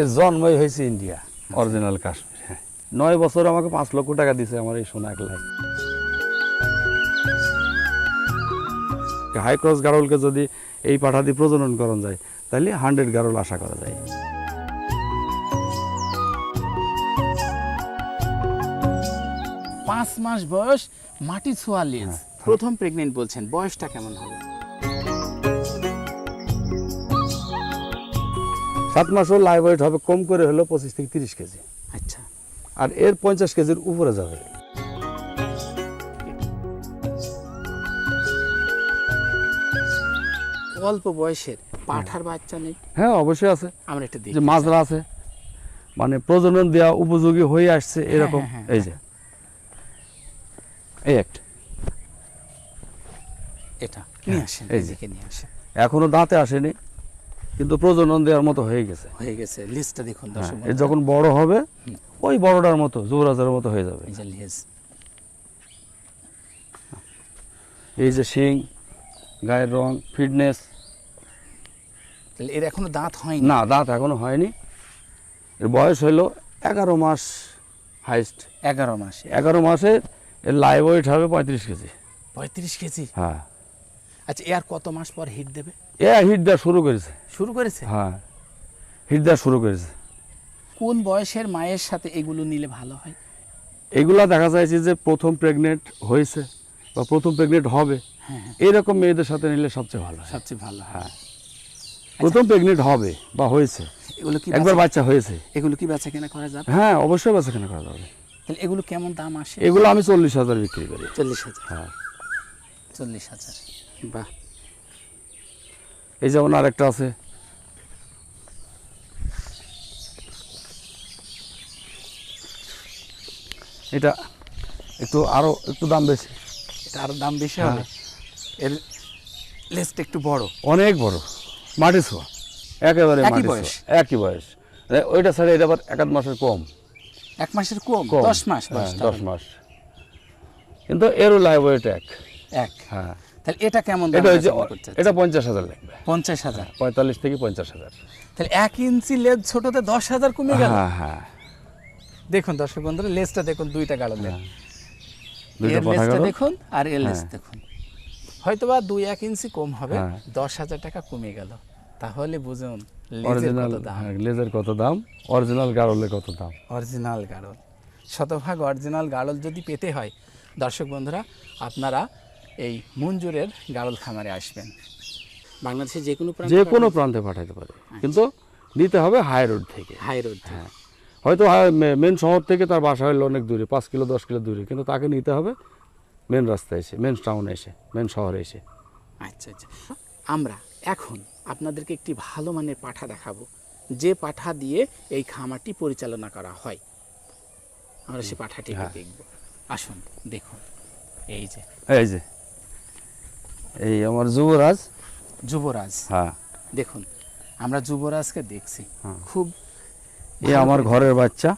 এর জন্মই হয়েছে ইন্ডিয়া। অরিজিনাল কাশ্মীর হ্যাঁ। নয় বছর আমাকে পাঁচ লক্ষ টাকা দিছে আমার এই সোনা একলাই। হাই ক্রস গারলকে যদি এই পাঠা দিয়ে প্রজনন করণ যায় তাহলে হান্ড্রেড গারল আশা করা যায়। পাঁচ মাস বয়স মাটি ছোঁয়া লেজ প্রথম প্রেগনেন্ট বলছেন বয়সটা কেমন হবে? সাত মাসও লাইভ ওয়েট হবে কম করে হলো পঁচিশ থেকে তিরিশ কেজি। আচ্ছা। আর এর পঞ্চাশ কেজির উপরে যাবে। অল্প বয়সের পাঠার বাচ্চা নেই। হ্যাঁ অবশ্যই আছে। আমরা একটা দেখি। যে মাজরা আছে মানে প্রজনন দেওয়া উপযোগী হয়ে আসছে এরকম। হ্যাঁ, এই যে। এই একটা। এটা নিয়ে আসেন এই যে। নিয়ে আসেন। এখনও দাঁতে আসেনি। কিন্তু প্রজনন দেওয়ার মতো হয়ে গেছে। হয়ে গেছে। লিস্টটা দেখুন হ্যাঁ, দর্শক যখন বড় হবে ওই বড়টার মতো যুবরাজের মতো হয়ে যাবে। এই যে লেজ এই যে শিং গায়ের রং ফিটনেস এর এখনও দাঁত হয়নি? না দাঁত এখনও হয়নি। এর বয়স হলো এগারো মাস হাইস্ট। এগারো মাসে। এগারো মাসে এর লাইভ ওয়েট হবে পঁয়ত্রিশ কেজি। পঁয়ত্রিশ কেজি? হ্যাঁ। আচ্ছা এ আর কত মাস পর হিট দেবে? এ হিট দেওয়া শুরু করেছে। শুরু করেছে? হ্যাঁ হিট দেওয়া শুরু করেছে। কোন বয়সের মায়ের সাথে এগুলো নিলে ভালো হয়? এগুলা দেখা যাচ্ছে যে প্রথম প্রেগনেন্ট হয়েছে বা প্রথম প্রেগনেন্ট হবে। হ্যাঁ এরকম মেয়েদের সাথে নিলে সবচেয়ে ভালো সবচেয়ে ভালো হ্যাঁ। প্রথম প্রেগনেন্ট হবে বা হয়েছে এগুলো কি একবার বাচ্চা হয়েছে। এগুলো কি বেচা কেনা করা যাবে? হ্যাঁ অবশ্যই বাচ্চা কেনা করা যাবে। তাহলে এগুলো কেমন দাম আসে? এগুলো আমি চল্লিশ হাজার বিক্রি করি। চল্লিশ হাজার। হ্যাঁ। চল্লিশ হাজার। বাহ। এই যেমন আরেকটা আছে। এটা একটু আরও একটু দাম বেশি। এটা আরও দাম বেশি হ্যাঁ। হবে এর লেজটা একটু বড়। অনেক বড়। মাটি ছোঁয়া। একেবারে মাটি বয়স? ছোঁয়া, একই বয়স। ওইটা ছাড়া এটা আবার এক আধ মাসের কম। এক মাসের কম? কম। দশ মাস হ্যাঁ, দশ মাস। কিন্তু এরও লাইভ ওয়েট এক। এক। হ্যাঁ। তাহলে এটা কেমন এটা হচ্ছে? এটা পঞ্চাশ হাজার লাগবে। পঞ্চাশ হাজার? পঁয়তাল্লিশ থেকে পঞ্চাশ হাজার। তাহলে এক ইঞ্চি লেজ ছোটতে দশ হাজার কমে গেল? হ্যাঁ হ্যাঁ। দেখুন দর্শক বন্ধুরা লেজটা দেখুন দুইটা লেজ। লেজটা দেখুন আর এর লেজ হ্যাঁ। দেখুন। হয়তোবা দুই এক ইঞ্চি কম হবে হ্যাঁ। দশ হাজার টাকা কমে গেল। তাহলে বুঝুন লেজের অরিজিনাল দাম? লেজের কত দাম? অরিজিনাল গারলের কত দাম? অরিজিনাল গাড়ল শতভাগ অরিজিনাল গাড়ল যদি পেতে হয় দর্শক বন্ধুরা আপনারা এই মঞ্জুরের গাড়ল খামারে আসবেন। বাংলাদেশে যে কোনো যে কোনো প্রান্তে পাঠাতে পারে। কিন্তু নিতে হবে হাই রোড থেকে। হাই রোড হ্যাঁ। হয়তো মেন শহর থেকে তার বাসা হলো অনেক দূরে পাঁচ কিলো দশ কিলো দূরে। কিন্তু তাকে নিতে হবে মেন রাস্তায় এসে মেন টাউনে এসে মেন শহরে এসে। আচ্ছা আচ্ছা। আমরা এখন আপনাদেরকে একটি ভালো মানের পাঠা দেখাবো। যে পাঠা দিয়ে এই খামারটি পরিচালনা করা হয়। আমরা সেই পাঠাটি হ্যাঁ। দেখব। আসুন দেখুন। এই যে। এই যে। এই আমার যুবরাজ। যুবরাজ। হ্যাঁ। দেখুন আমরা যুবরাজকে দেখছি। হ্যাঁ। খুব এ আমার ঘরের বাচ্চা।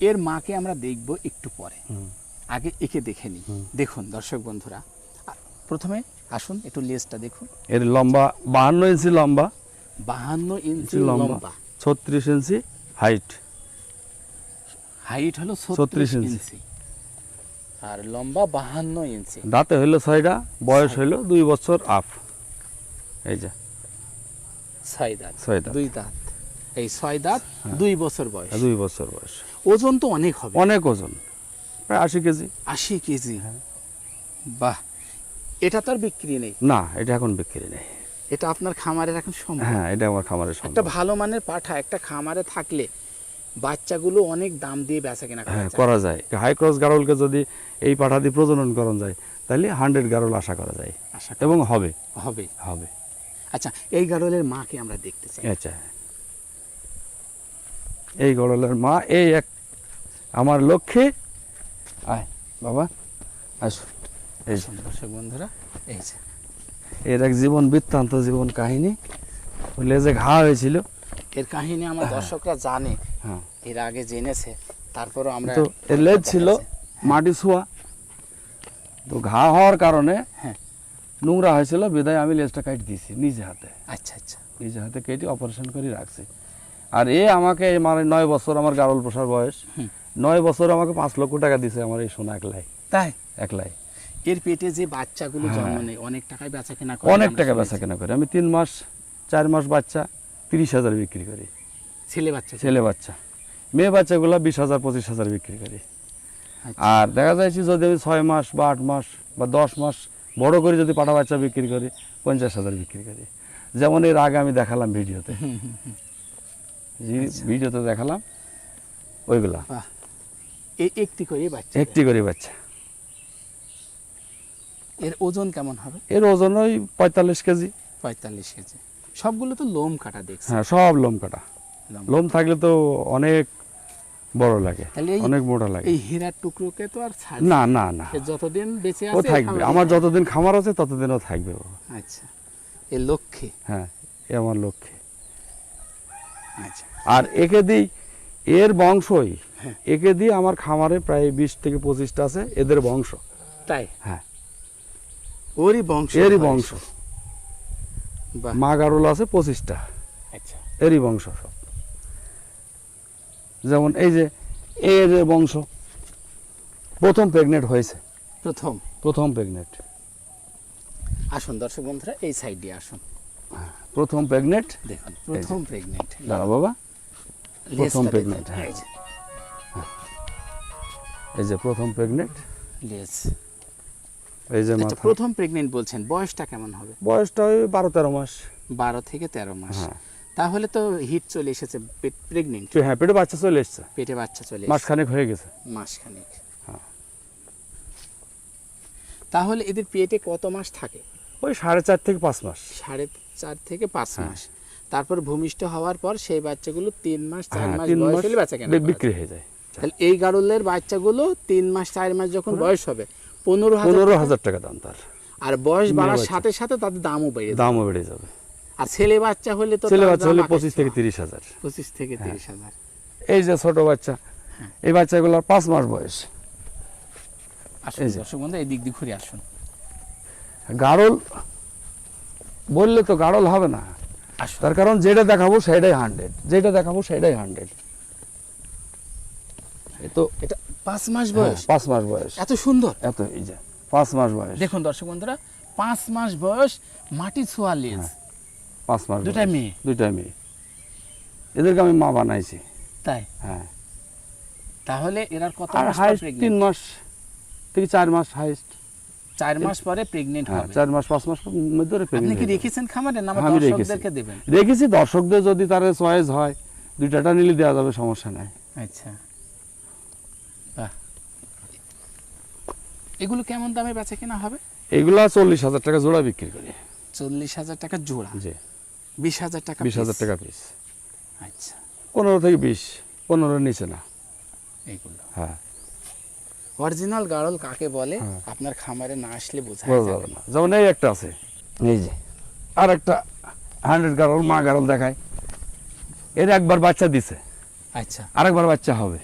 এর মাকে আমরা দেখব একটু পরে। আগে একে দেখে নিই। দেখুন দর্শক বন্ধুরা প্রথমে আসুন একটু লেজটা দেখুন। এর লম্বা বাহান্ন ইঞ্চি লম্বা। বাহান্ন ইঞ্চি লম্বা। ছত্রিশ ইঞ্চি হাইট। হাইট হলো 36 ছত্রিশ ইঞ্চি। আর লম্বা বাহান্ন ইঞ্চি। দাঁতে হইল ছয়টা বয়স হইল দুই বছর আপ। এই যে ছয় দাঁত। ছয় দাঁত। দুই দাঁত। এই ছয় দাঁত দুই বছর বয়স। দুই বছর বয়স। ওজন তো অনেক হবে। অনেক ওজন। প্রায় আশি কেজি। আশি কেজি। হ্যাঁ। বাহ। এটা তো আর বিক্রি নেই। না এটা এখন বিক্রি নেই। এটা আপনার খামারের এখন সম্ভব। হ্যাঁ এটা আমার খামারের একটা ভালো মানের পাঠা একটা খামারে থাকলে বাচ্চাগুলো অনেক দাম দিয়ে বেচা কেনা করা হ্যাঁ যায়। করা যায়। হাই ক্রস গারলকে যদি এই পাঠা দিয়ে প্রজনন করানো যায় তাহলে হান্ড্রেড গারল আশা করা যায়। আশা এবং হবে। হবে। হবে। আচ্ছা এই গাড়লের মাকে আমরা দেখতে চাই। আচ্ছা। এই গরলের মা এই এক আমার লক্ষ্যে আয় বাবা আসো। এই দর্শক বন্ধুরা এই যে। এর এক জীবন বৃত্তান্ত জীবন কাহিনী। লেজে ঘা হয়েছিল। এর কাহিনী আমার দর্শকরা জানে। হ্যাঁ। এর আগে জেনেছে তারপরও আমরা তো লেজ ছিল মাটি ছোঁয়া। তো ঘা হওয়ার কারণে হ্যাঁ। নোংরা হয়েছিল বিদায় আমি লেজটা কাটি দিয়েছি নিজে হাতে। আচ্ছা আচ্ছা। নিজে হাতে কেটে অপারেশন করে রাখছে। আর এ আমাকে মানে নয় বছর আমার গারল পোষার বয়স। নয় বছর আমাকে পাঁচ লক্ষ টাকা দিছে আমার এই সোনা একলাই। তাই? একলাই। এর পেটে যে বাচ্চাগুলো হ্যাঁ। জন্ম নেয় অনেক টাকায় বেচা কেনা করে অনেক টাকা বেচা কেনা করে। আমি তিন মাস চার মাস বাচ্চা। তিরিশ হাজার বিক্রি করি। ছেলে বাচ্চা ছেলে বাচ্চা। মেয়ে বাচ্চাগুলো বিশ হাজার পঁচিশ হাজার বিক্রি করি। আচ্ছা। আর দেখা যাচ্ছে যদি আমি ছয় মাস বা আট মাস বা দশ মাস বড় করে যদি পাটা বাচ্চা বিক্রি করি পঞ্চাশ হাজার বিক্রি করি। যেমন এর আগে আমি দেখালাম ভিডিওতে। যে ভিডিওতে দেখালাম ওইগুলা। একটি করে বাচ্চা। একটি করে বাচ্চা। এর ওজন কেমন হবে? এর ওজন ওই পঁয়তাল্লিশ কেজি। পঁয়তাল্লিশ কেজি। সবগুলো তো লোম কাটা দেখছি। হ্যাঁ সব লোম কাটা। লোম। থাকলে তো অনেক বড় লাগে অনেক মোটা লাগে। এই হীরার টুকরোকে তো আর ছাড় না না। না যতদিন বেঁচে আছে ও থাকবে আমার যতদিন খামার আছে ততদিনও থাকবে ও। আচ্ছা এর লক্ষ্যে হ্যাঁ এ আমার লক্ষ্যে আচ্ছা। আর একে দিই এর বংশই। হ্যাঁ। একে দিয়ে আমার খামারে প্রায় বিশ থেকে পঁচিশটা আছে এদের বংশ। তাই? হ্যাঁ। ওরই বংশ এরই বংশ। মা গারুল আছে পঁচিশটা। আচ্ছা। এরই বংশ সব। যেমন এই যে এর বংশ প্রথম প্রেগনেন্ট হয়েছে। প্রথম? প্রথম প্রেগনেন্ট আসুন দর্শক বন্ধুরা এই সাইড দিয়ে আসুন। প্রথম প্রেগনেন্ট দেখুন প্রথম প্রেগনেন্ট দাঁড়া বাবা প্রথম pregnant, হ্যাঁ। এই যে। প্রথম প্রেগনেন্ট লেজ। এই যে আচ্ছা মাথা। প্রথম প্রেগনেন্ট বলছেন বয়সটা কেমন হবে? বয়সটা ওই বারো তেরো মাস। বারো থেকে তেরো মাস। হ্যাঁ। তাহলে তো হিট চলে এসেছে প্রেগনেন্ট হ্যাঁ পেটে বাচ্চা চলে এসছে। পেটে বাচ্চা চলে মাসখানেক হয়ে গেছে। মাসখানেক। হ্যাঁ। তাহলে এদের পেটে কত মাস থাকে? ওই সাড়ে চার থেকে পাঁচ মাস। সাড়ে চার থেকে পাঁচ হ্যাঁ। মাস। তারপর ভূমিষ্ঠ হওয়ার পর সেই বাচ্চাগুলো তিন মাস চার মাস তিন বয়স মাস হলে বাচ্চা কেন বিক্রি হয়ে যায়। তাহলে এই গাড়লের বাচ্চাগুলো তিন মাস চার মাস যখন বয়স হবে পনেরো হাজার পনেরো টাকা। হাজার টাকা দাম তার। আর বয়স বাড়ার সাথে সাথে তাদের দামও বেড়ে দামও বেড়ে যাবে। আর ছেলে বাচ্চা হলে তো ছেলে বাচ্চা হলে পঁচিশ থেকে তিরিশ হাজার। পঁচিশ থেকে তিরিশ হাজার। এই যে ছোট বাচ্চা হ্যাঁ। এই বাচ্চাগুলোর পাঁচ মাস বয়স। আসুন দর্শক বন্ধু এই দিক ঘুরে আসুন। গাড়ল বললে তো গাড়ল হবে না। তার কারণ যেটা দেখাবো সেটাই হান্ড্রেড যেটা দেখাবো সেটাই হান্ড্রেড তো এটা পাঁচ মাস হ্যাঁ, বয়স পাঁচ মাস বয়স। এত সুন্দর। এত এই যে পাঁচ মাস বয়স। দেখুন দর্শক বন্ধুরা পাঁচ মাস বয়স মাটি ছোঁয়া লেজ পাঁচ মাস বয়স। মেয়ে। দুইটাই মেয়ে। এদেরকে আমি মা বানাইছি। তাই? হ্যাঁ। তাহলে কত মাস হাইস্ট তিন মাস থেকে চার মাস হাইস্ট চার মাস পরে প্রেগনেন্ট হ্যাঁ হবে। চার মাস পাঁচ মাস মধ্যে আপনি pregnant কি রেখেছেন খামারে না আমার আমি। দর্শকদেরকে দেবেন? রেখেছি দর্শকদের যদি তার চয়েস হয় দুইটাটা নিলে দেওয়া যাবে সমস্যা নাই। আচ্ছা বাহ এগুলো কেমন দামে বেচা কেনা হবে? এগুলা চল্লিশ হাজার টাকা জোড়া বিক্রি করি। চল্লিশ হাজার টাকা জোড়া? জি। বিশ হাজার টাকা বিশ হাজার টাকা পিস আচ্ছা। পনেরো থেকে বিশ পনেরোর নিচে না। এইগুলো হ্যাঁ। অরিজিনাল গাড়ল কাকে বলে? হ্যাঁ। আপনার খামারে না আসলে বোঝা যাবে না। যেমন এই একটা আছে। এই যে আর একটা হান্ড্রেড গারল মা গারল দেখায়। এর একবার বাচ্চা দিছে। আচ্ছা। আরেকবার বাচ্চা হবে।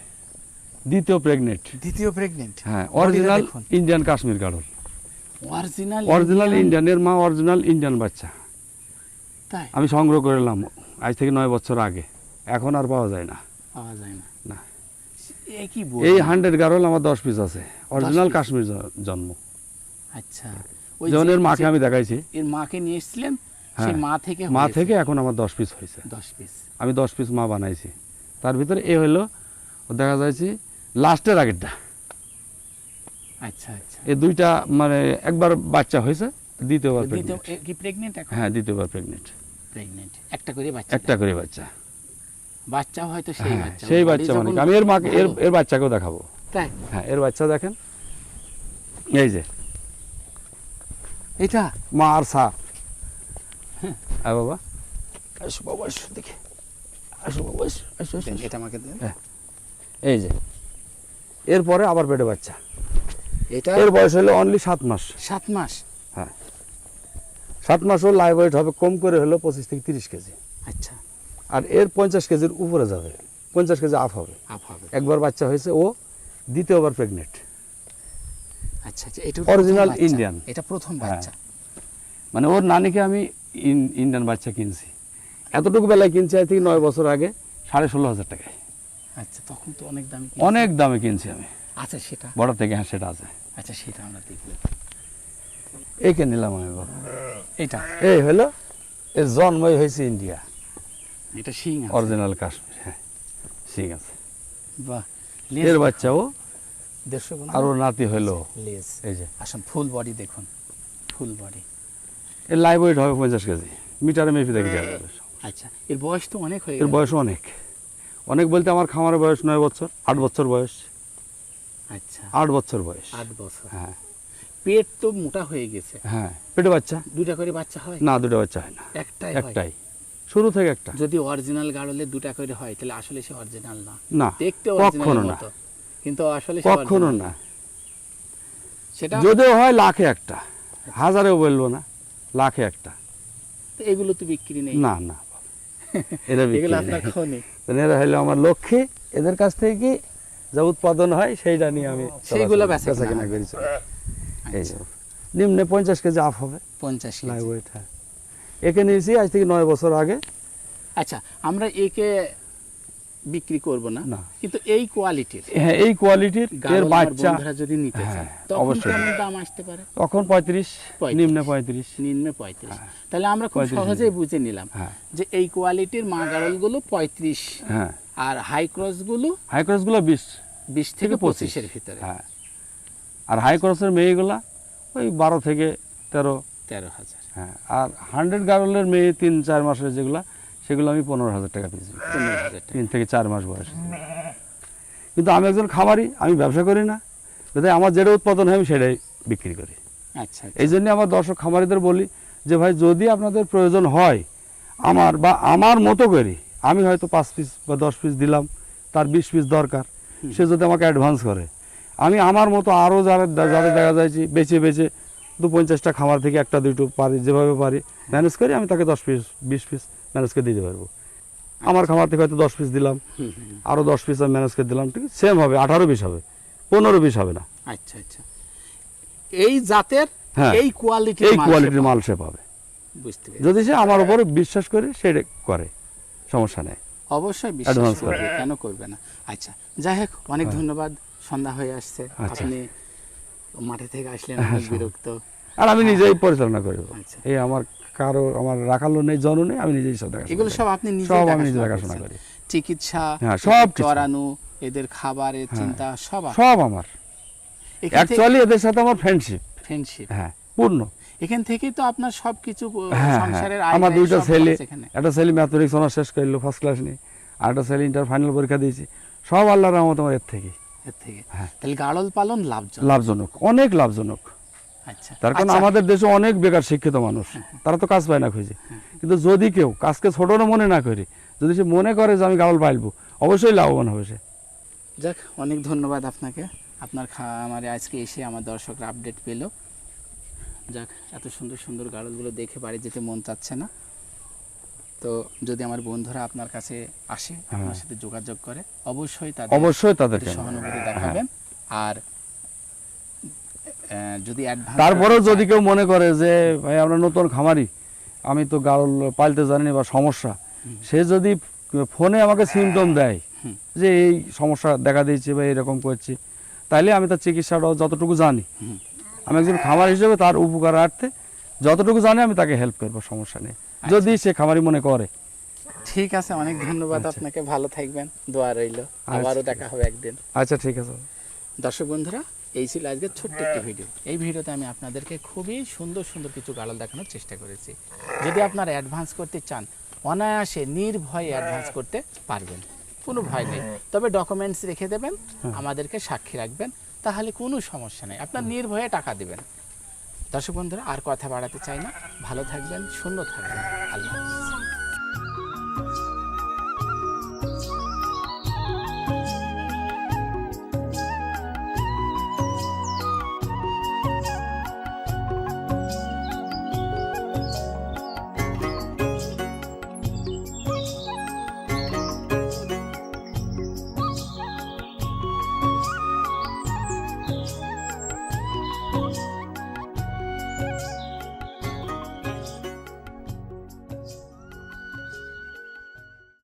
দ্বিতীয় প্রেগনেন্ট দ্বিতীয় প্রেগনেন্ট হ্যাঁ original Indian Kashmir girl original original ইন্ডিয়ানের মা অরিজিনাল ইন্ডিয়ান বাচ্চা। তাই? আমি সংগ্রহ করলাম আজ থেকে নয় বছর আগে। এখন আর পাওয়া যায় না। পাওয়া যায় না। এই হান্ড্রেড গারল আমার দশ পিস আছে। অরিজিনাল কাশ্মীর জন্ম। আচ্ছা। ওই এর মাকে আমি দেখাইছি। এর মাকে নিয়ে এসেছিলেন হ্যাঁ। সেই মা থেকে মা থেকে এখন আমার দশ পিস হয়েছে। দশ পিস আমি দশ পিস মা বানাইছি। তার ভিতরে এ হলো দেখা যাচ্ছে লাস্টের আগেরটা। আচ্ছা আচ্ছা। এই দুইটা মানে একবার বাচ্চা হয়েছে দ্বিতীয়বার কি প্রেগনেন্ট হ্যাঁ দ্বিতীয়বার প্রেগনেন্ট প্রেগনেন্ট একটা করে বাচ্চা। একটা করে বাচ্চা। বাচ্চা হয়তো সেই হ্যাঁ বাচ্চা। সেই বাচ্চা মানে আমি এর মাকে এর এর বাচ্চাকেও দেখাবো। তাই? হ্যাঁ এর বাচ্চা দেখেন। এই যে। এটা মা আর সা। হ্যাঁ। বাবা। আসো বাবা আসো দেখে। আসো বাবা আসো আসো। এটা আমাকে দেন। এই যে। এরপরে আবার পেটে বাচ্চা। এটা এর বয়স হলো অনলি সাত মাস। সাত মাস? হ্যাঁ। সাত মাস হল লাইভ ওয়েট হবে কম করে হলো পঁচিশ থেকে তিরিশ কেজি। আচ্ছা। আর এর পঞ্চাশ কেজির উপরে যাবে। পঞ্চাশ কেজি আপ হবে। আপ হবে। একবার বাচ্চা হয়েছে ও দ্বিতীয়বার প্রেগনেন্ট আচ্ছা আচ্ছা এটা অরিজিনাল ইন্ডিয়ান এটা প্রথম হ্যাঁ। বাচ্চা। মানে ওর নানিকে আমি ইন- ইন্ডিয়ান বাচ্চা কিনছি। এতটুকু বেলায় কিনছি আজ থেকে নয় বছর আগে সাড়ে ষোলো হাজার টাকায়। আচ্ছা তখন তো অনেক দামি অনেক দামে কিনছি আমি। আচ্ছা সেটা। বড় থেকে হ্যাঁ সেটা আছে। আচ্ছা সেটা আমরা দেখব। একে নিলাম আমি বাবা। এটা এই হলো এর জন্মই হয়েছে ইন্ডিয়া। এটা শিং অরিজিনাল কাশ্মীর হ্যাঁ ঠিক আছে। বাহ এর বাচ্চাও দেড়শো গুণ। আরও নাতি হইল লেজ। এই যে। আসুন ফুল বডি দেখুন। Full body. এর লাইভ ওয়েট হবে পঞ্চাশ কেজি। মিটারে মেপে দেখে যাবে আচ্ছা এর বয়স তো অনেক হয়ে এর বয়স অনেক। অনেক বলতে আমার খামারের বয়স নয় বছর আট বছর বয়স। আচ্ছা। আট বছর বয়স। আট বছর। হ্যাঁ। পেট তো মোটা হয়ে গেছে। হ্যাঁ পেটে বাচ্চা? দুটা করে বাচ্চা হয়? না দুটো বাচ্চা হয় না। একটাই একটাই। শুরু থেকে একটা। যদি অরিজিনাল গাড়লে দুটা করে হয় তাহলে আসলে সে অরিজিনাল না। না দেখতে অরিজিনাল না। কিন্তু আসলে সে কখনো না। সেটা যদিও হয় লাখে একটা। হাজারেও বলব না লাখে একটা। এগুলো তো বিক্রি নেই। না না। এরা বিক্রি খনি। এরা হলো আমার লক্ষ্যে এদের কাছ থেকে কি যা উৎপাদন হয় সেইটা নিয়ে আমি সেইগুলো বেচা কেনা। কিনা করি এই আচ্ছা, নিম্নে পঞ্চাশ কেজি আপ হবে। পঞ্চাশ। লাইভ ওয়েট হ্যাঁ একে নিয়েছি আজ থেকে নয় বছর আগে। আচ্ছা আমরা একে বিক্রি করব না। কিন্তু এই কোয়ালিটির হ্যাঁ এই কোয়ালিটির এর বাচ্চা। যদি নিতে চায় হ্যাঁ, তখন। কেমন দাম আসতে পারে? তখন পঁয়ত্রিশ পঁয়ত্রিশ। নিম্নে পঁয়ত্রিশ। নিম্নে পঁয়ত্রিশ। তাহলে আমরা খুব সহজেই বুঝে নিলাম হ্যাঁ। যে এই কোয়ালিটির মা গাড়লগুলো পঁয়ত্রিশ। হ্যাঁ। আর হাই ক্রসগুলো হাই ক্রসগুলো বিশ। বিশ থেকে থেকে পঁচিশ। এর ভিতরে। হ্যাঁ। আর হাই ক্রসের মেয়েগুলা ওই বারো থেকে তেরো। তেরো হাজার। হ্যাঁ আর হান্ড্রেড গার্লের মেয়ে তিন চার মাসের যেগুলা সেগুলো আমি পনেরো হাজার টাকা পিস টাকা। তিন থেকে চার মাস বয়স। কিন্তু আমি একজন খামারি আমি ব্যবসা করি না। যাতে আমার যেটা উৎপাদন হয় আমি সেটাই বিক্রি করি। আচ্ছা এই জন্য আমার দর্শক খামারিদের বলি যে ভাই যদি আপনাদের প্রয়োজন হয় আমার বা আমার মতো করে আমি হয়তো পাঁচ পিস বা দশ পিস দিলাম তার বিশ পিস দরকার। সে যদি আমাকে অ্যাডভান্স করে আমি আমার মতো আরও যারা যাদের দেখা যাচ্ছে বেছে বেছে দু পঞ্চাশটা খামার থেকে একটা দুটো পারি যেভাবে পারি ম্যানেজ করি আমি তাকে দশ পিস বিশ পিস ম্যানেজ করে দিতে পারব। আমার খামার থেকে হয়তো দশ পিস দিলাম। আরও দশ পিস আমি ম্যানেজ করে দিলাম ঠিক সেম হবে আঠারো পিস হবে পনেরো পিস হবে না। আচ্ছা আচ্ছা। এই জাতের হ্যাঁ, এই কোয়ালিটির এই কোয়ালিটির মাল সে পাবে। বুঝতে যদি সে আমার উপরে বিশ্বাস করে সেটা করে সমস্যা নেই। অবশ্যই বিশ্বাস করবে করে। কেন করবে না? আচ্ছা যাই হোক অনেক ধন্যবাদ সন্ধ্যা হয়ে আসছে। আচ্ছা। আপনি মাঠে থেকে আসলেন অনেক বিরক্ত। আর আমি নিজেই পরিচালনা করব আচ্ছা। এই আমার কারও আমার রাখালো নেই জন নেই আমি নিজেই সব এগুলো সব আপনি নিজে সব আমি নিজে দেখাশোনা করি। চিকিৎসা হ্যাঁ, সব চড়ানো এদের খাবারের চিন্তা সব সব আমার। অ্যাকচুয়ালি এদের সাথে আমার ফ্রেন্ডশিপ ফ্রেন্ডশিপ হ্যাঁ পূর্ণ। এখান থেকেই তো আপনার সবকিছু আহ, হ্যাঁ হ্যাঁ। সংসারের আয় আমার দুইটা ছেলে একটা ছেলে ম্যাথমেটিক্স অনার্স শেষ করল ফার্স্ট ক্লাস নিয়ে। আর একটা ছেলে ইন্টার ফাইনাল পরীক্ষা দিয়েছি। সব আল্লাহর রহমত আমার এর থেকে এর থেকে। হ্যাঁ। তাহলে গাড়ল পালন লাভজনক। লাভজনক অনেক লাভজনক। তার কারণ আচ্ছা, আমাদের দেশে অনেক বেকার শিক্ষিত মানুষ। তারা তো কাজ পায় না খুঁজে। কিন্তু যদি কেউ কাজকে ছোট মনে না করে যদি সে মনে করে যে আমি গাড়ল পাইলবো অবশ্যই লাভবান হবে সে। যাক অনেক ধন্যবাদ আপনাকে। আপনার খামারে আজকে এসে আমার দর্শকরা আপডেট পেল। যাক এত সুন্দর সুন্দর গাড়লগুলো দেখে বাড়ি যেতে মন চাচ্ছে না। তো যদি আমার বন্ধুরা আপনার কাছে আসে আপনার হ্যাঁ। সাথে যোগাযোগ করে অবশ্যই তাদের অবশ্যই তাদের সহানুভূতি দেখাবেন। আর যদি তারপরেও যদি কেউ মনে করে যে ভাই আমরা নতুন খামারি আমি তো গাড়ল পালতে জানি না বা সমস্যা। সে যদি ফোনে আমাকে সিমটম দেয় যে এই সমস্যা দেখা দিয়েছে বা এরকম করছি তাইলে আমি তার চিকিৎসাটাও যতটুকু জানি। আমি একজন খামার হিসেবে তার উপকারার্থে যতটুকু জানি আমি তাকে হেল্প করব সমস্যা নেই। যদি সে খামারি মনে করে। ঠিক আছে অনেক ধন্যবাদ আপনাকে। ভালো থাকবেন। দোয়া রইল। আবারও দেখা হবে একদিন। আচ্ছা ঠিক আছে। দর্শক বন্ধুরা এই ছিল আজকে ছোট্ট একটি ভিডিও। এই ভিডিওতে আমি আপনাদেরকে খুবই সুন্দর সুন্দর কিছু গাড়ল দেখানোর চেষ্টা করেছি। যদি আপনারা অ্যাডভান্স করতে চান অনায়াসে নির্ভয়ে অ্যাডভান্স করতে পারবেন। কোনো ভয় নেই। তবে ডকুমেন্টস রেখে দেবেন আমাদেরকে সাক্ষী রাখবেন তাহলে কোনো সমস্যা নেই। আপনার নির্ভয়ে টাকা দেবেন। দর্শক বন্ধুরা আর কথা বাড়াতে চাই না। ভালো থাকবেন শূন্য থাকবেন। আল্লাহ হাফিজ।